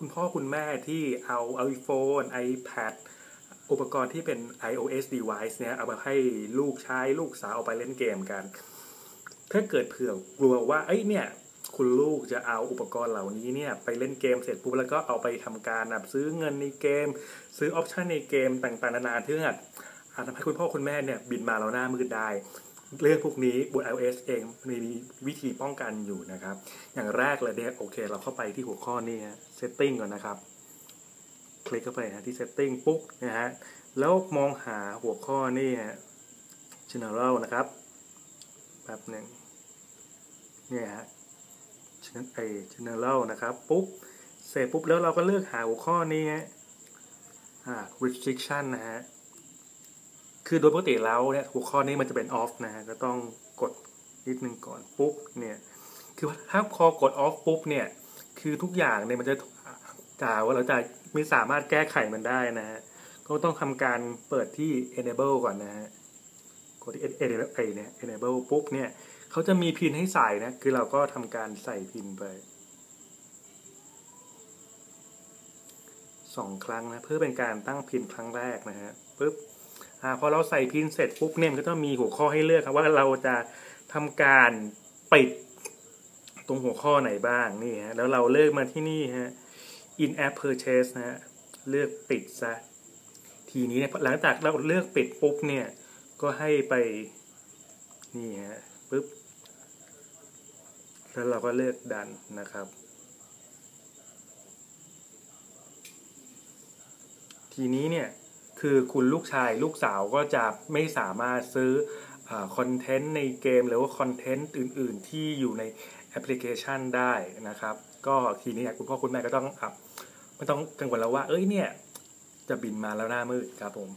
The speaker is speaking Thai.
คุณพ่อคุณแม่ที่เอา iPhone iPad อุปกรณ์ที่เป็น iOS device เนี่ยเอามาให้ลูกใช้ลูกสาวเอาไปเล่นเกมกัน ถ้าเกิดเผื่อกลัวว่าเอ้ยเนี่ยคุณลูกจะเอาอุปกรณ์เหล่านี้เนี่ยไปเล่นเกมเสร็จปุ๊บแล้วก็เอาไปทำการแบบซื้อเงินในเกม ซื้อออปชันในเกมต่างๆนานาที่อาจอาจทำให้คุณพ่อคุณแม่เนี่ยบินมาเราหน้ามืดได้ เรื่องพวกนี้บน iOS เองมีวิธีป้องกันอยู่นะครับ อย่างแรกเลยเนี่ยโอเค เราเข้าไปที่หัวข้อนี้ฮะ setting ก่อนนะครับ คลิกเข้าไปนะที่ setting ปุ๊บนะฮะแล้วมองหาหัวข้อนี่ฮะ general นะครับแป๊บหนึ่งเนี่ยฮะไอ general นะครับ ปุ๊บ เสร็จปุ๊บแล้วเราก็เลือกหาหัวข้อนี้ฮะอ่า restriction นะฮะ คือโดยปกติแล้วเนี่ยหัวข้อนี้มันจะเป็น off นะฮะก็ต้องกดนิดนึงก่อนปุ๊บเนี่ยคือถ้าพอกด off ปุ๊บเนี่ยคือทุกอย่างเนี่ยมันจะกล่าว่าเราจะไม่สามารถแก้ไขมันได้นะฮะก็ต้องทำการเปิดที่ enable ก่อนนะฮะกดที่ enable เนี่ย enable ปุ๊บเนี่ยเขาจะมีพินให้ใส่นะคือเราก็ทำการใส่พินไปสองครั้งนะเพื่อเป็นการตั้งพินครั้งแรกนะฮะปุ๊บ อ่าพอเราใส่พินเสร็จปุ๊บเนี่ยก็ต้องมีหัวข้อให้เลือกครับว่าเราจะทำการปิดตรงหัวข้อไหนบ้างนี่ฮะแล้วเราเลือกมาที่นี่ฮะ in app purchase นะฮะเลือกปิดซะทีนี้เนี่ยหลังจากเราเลือกปิดปุ๊บเนี่ยก็ให้ไปนี่ฮะปุ๊บแล้วเราก็เลือกดันนะครับ ทีนี้เนี่ย คือคุณลูกชายลูกสาวก็จะไม่สามารถซื้อคอนเทนต์ในเกมหรือว่าคอนเทนต์อื่น ๆ ที่อยู่ในแอปพลิเคชันได้นะครับ ก็ทีนี้คุณพ่อคุณแม่ก็ต้องอับไม่ต้องกังวลแล้วว่าเอ้ยเนี่ยจะบินมาแล้วหน้ามืดครับผม